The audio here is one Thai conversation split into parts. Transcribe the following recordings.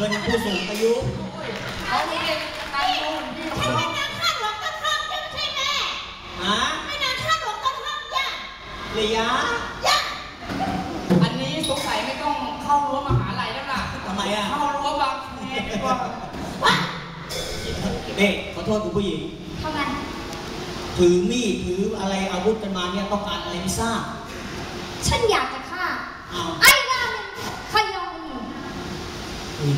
เงินผู้สูงอายุเขาไม่ได้ตังค์คนที่เขาไม่นางข้างหลวงต้นห้องยังใช่ไหมฮะไม่นางข้างหลวงต้นห้องยังเลียยะอันนี้สงสัยไม่ต้องเข้ารั้วมหาลัยแล้วล่ะทำไมอะเข้ารั้วบางแคดีกว่าเด็กขอโทษคุณผู้หญิงทำไมถือมีดถืออะไรอาวุธกันมาเนี่ยต้องการอะไรไม่ทราบฉันอยากจะฆ่าอ้า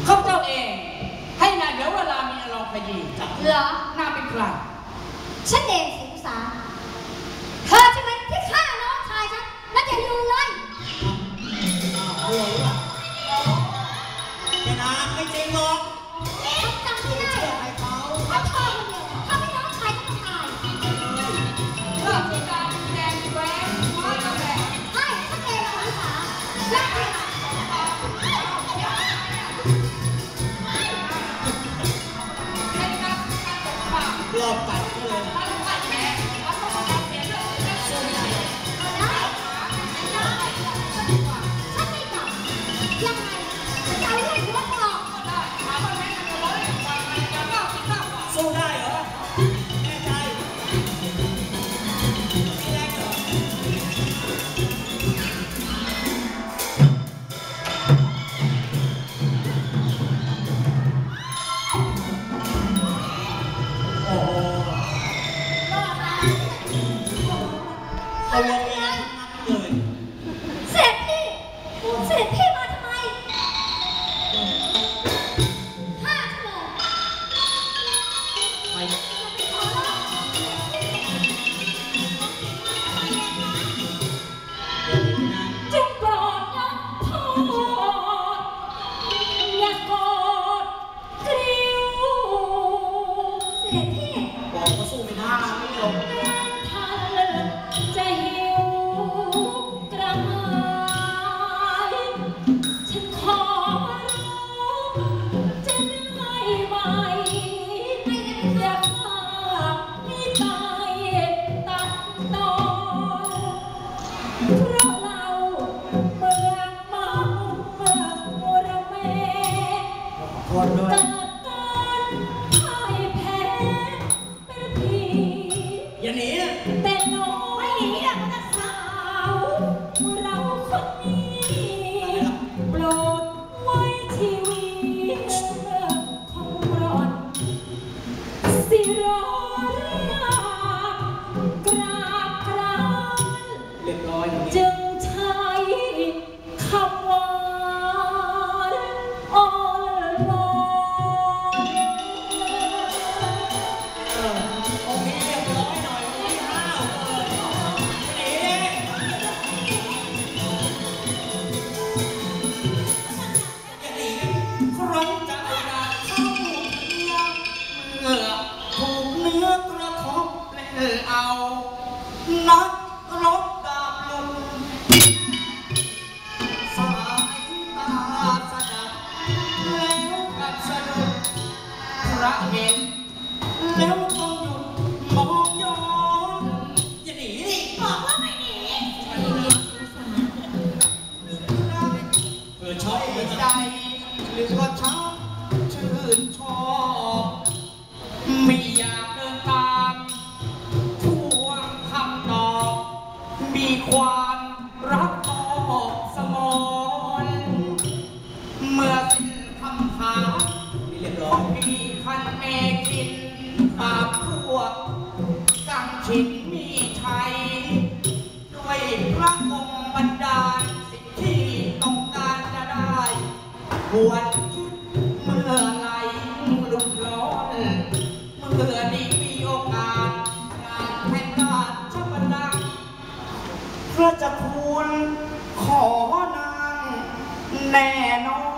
เขาเจ้าเอง ให้นายเดี๋ยวเวลามีอารมณ์พยีเหรอนาเป็นใครฉันเอง I Oh, อย่ เหลือช้ำชื่นชอบไม่อยากเดินตามทวงคำตอบ มีความรักออกสมอนเมื่อสิ้นคำถามม่เรียบร้อยมีคันแม่กินตาก บวชเมื่อไรลุกร้อนเมื่อนี้มีโอกาสงานแผ่นบ้านชักบันดักพระจะทูลขอนางแน่นอน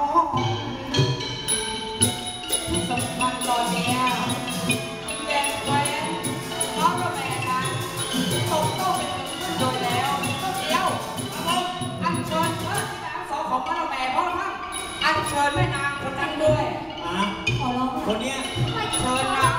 เชิญแม่นางคนนั้นด้วยอะขอร้องคนเนี้ยเชิญนาง